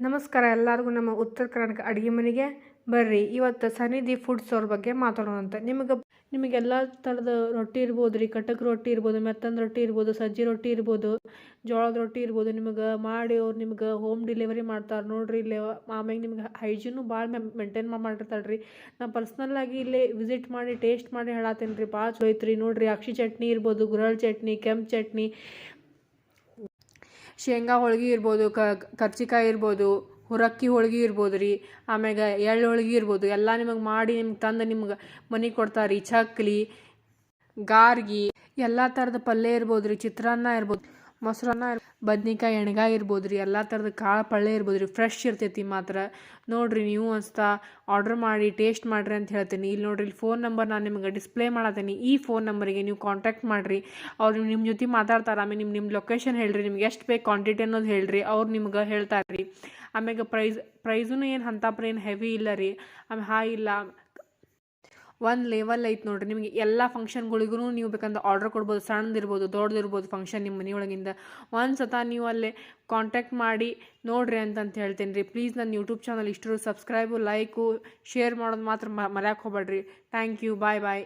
ನಮಸ್ಕಾರ ಎಲ್ಲರಿಗೂ ನಮ್ಮ ಉತ್ತರ ಕರ್ನಾಟಕ ಅಡುಗೆ ಮನೆಗೆ ಬರ್ರಿ. ಇವತ್ತು ಸನ್ನಿಧಿ ಫುಡ್ಸ್ ಅವ್ರ ಬಗ್ಗೆ ಮಾತಾಡೋಣ ಅಂತ ನಿಮಗೆ ನಿಮಗೆಲ್ಲ ಥರದ ರೊಟ್ಟಿ ಇರ್ಬೋದು ರೀ ಕಟಕ್ ರೊಟ್ಟಿ ಇರ್ಬೋದು, ಮೆತ್ತನ ರೊಟ್ಟಿ ಇರ್ಬೋದು, ಸಜ್ಜಿ ರೊಟ್ಟಿ ಇರ್ಬೋದು, ಜೋಳದ ರೊಟ್ಟಿ ಇರ್ಬೋದು, ನಿಮಗೆ ಮಾಡಿ ಅವ್ರು ನಿಮ್ಗೆ ಹೋಮ್ ಡೆಲಿವರಿ ಮಾಡ್ತಾರೆ. ನೋಡ್ರಿ ಇಲ್ಲೇ ಆಮ್ಯಾಗ ನಿಮ್ಗೆ ಹೈಜೀನು ಭಾಳ ಮೇಂಟೈನ್ ಮಾಡಿರ್ತಾಳೆ ರೀ ನಾ ಪರ್ಸ್ನಲ್ಲಾಗಿ ಇಲ್ಲೇ ವಿಸಿಟ್ ಮಾಡಿ ಟೇಸ್ಟ್ ಮಾಡಿ ಹೇಳತ್ತೀನಿ ರೀ ಭಾಳ ಚಲೋ ಐತ್ರಿ. ನೋಡ್ರಿ ಅಕ್ಷಿ ಚಟ್ನಿ ಇರ್ಬೋದು ಗುರಳ್ ಚಟ್ನಿ, ಕೆಂಪು ಚಟ್ನಿ ಶೇಂಗಾ ಹೋಳ್ಗೆ ಇರ್ಬೋದು, ಕ, ಕರ್ಚಿಕಾಯಿ ಇರ್ಬೋದು, ಹುರಕ್ಕಿ ಹೋಳ್ಗೆ ಇರ್ಬೋದು ರೀ, ಆಮ್ಯಾಗ ಎಳ್ಳು ಹೋಳ್ಗೆ ಇರ್ಬೋದು, ಎಲ್ಲ ನಿಮಗೆ ಮಾಡಿ ನಿಮ್ಗೆ ತಂದು ನಿಮ್ಗೆ ಮನೆ ಕೊಡ್ತಾರೆ ರೀ, ಚಕ್ಲಿ, ಗಾರ್ಗಿ, ಎಲ್ಲ ಥರದ ಪಲ್ಯ ಇರ್ಬೋದು ರೀ, ಚಿತ್ರಾನ್ನ ಇರ್ಬೋದು. ಮೊಸರನ್ನ ಬದ್ನಿಕಾಯಿ, ಎಣ್ಗಾಯಿ ಇರ್ಬೋದು ರೀ ಎಲ್ಲ ಥರದ ಕಾಳು ಪಳ್ಳೆ ಇರ್ಬೋದು ರೀ ಫ್ರೆಶ್ ಇರ್ತೈತಿ ಮಾತ್ರ. ನೋಡಿರಿ ನೀವು ಅನ್ಸ್ತಾ ಆರ್ಡ್ರ್ ಮಾಡಿ ಟೇಸ್ಟ್ ಮಾಡಿರಿ ಅಂತ ಹೇಳ್ತೀನಿ. ಇಲ್ಲಿ ನೋಡಿರಿ ಇಲ್ಲಿ ಫೋನ್ ನಂಬರ್ ನಾನು ನಿಮ್ಗೆ ಡಿಸ್ಪ್ಲೇ ಮಾಡತ್ತೀನಿ ಈ ಫೋನ್ ನಂಬರಿಗೆ ನೀವು ಕಾಂಟ್ಯಾಕ್ಟ್ ಮಾಡಿರಿ. ಅವ್ರು ನಿಮ್ಮ ಜೊತೆ ಮಾತಾಡ್ತಾರೆ, ಆಮೇಲೆ ನಿಮ್ಮ ನಿಮ್ಮ ಲೊಕೇಶನ್ ಹೇಳಿರಿ, ನಿಮ್ಗೆ ಎಷ್ಟು ಬೇಕು ಕ್ವಾಂಟಿಟಿ ಅನ್ನೋದು ಹೇಳಿರಿ, ಅವ್ರು ನಿಮ್ಗೆ ಹೇಳ್ತಾರೆ ರೀ ಆಮ್ಯಾಗ ಪ್ರೈಸ್ ಪ್ರೈಸೂ ಏನು ಅಂತಾಪ್ರ ಏನು ಹೆವಿ ಇಲ್ಲ ರೀ. ಆಮೇಲೆ ಹಾಯ್ ಇಲ್ಲ. ಒಂದು ಲೆವೆಲ್ ಐತೆ ನೋಡಿರಿ. ನಿಮಗೆ ಎಲ್ಲ ಫಂಕ್ಷನ್ಗಳಿಗೂ ನೀವು ಬೇಕಂದ್ರೆ ಆರ್ಡರ್ ಕೊಡ್ಬೋದು. ಸಣ್ಣದಿರ್ಬೋದು, ದೊಡ್ಡದಿರ್ಬೋದು ಫಂಕ್ಷನ್ ನಿಮ್ಮ ಮನೆಯೊಳಗಿಂದ. ಒಂದು ಸತ ನೀವು ಅಲ್ಲೇ ಕಾಂಟ್ಯಾಕ್ಟ್ ಮಾಡಿ ನೋಡ್ರಿ ಅಂತಂತ ಹೇಳ್ತೀನಿ ರೀ ಪ್ಲೀಸ್ ನನ್ನ ಯೂಟ್ಯೂಬ್ ಚಾನಲ್ ಇಷ್ಟರು ಸಬ್ಸ್ಕ್ರೈಬು ಲೈಕು ಶೇರ್ ಮಾಡೋದು ಮಾತ್ರ ಮರ್ಯಾಕೆ ಹೋಗ್ಬೇಡ್ರಿ. Thank you bye bye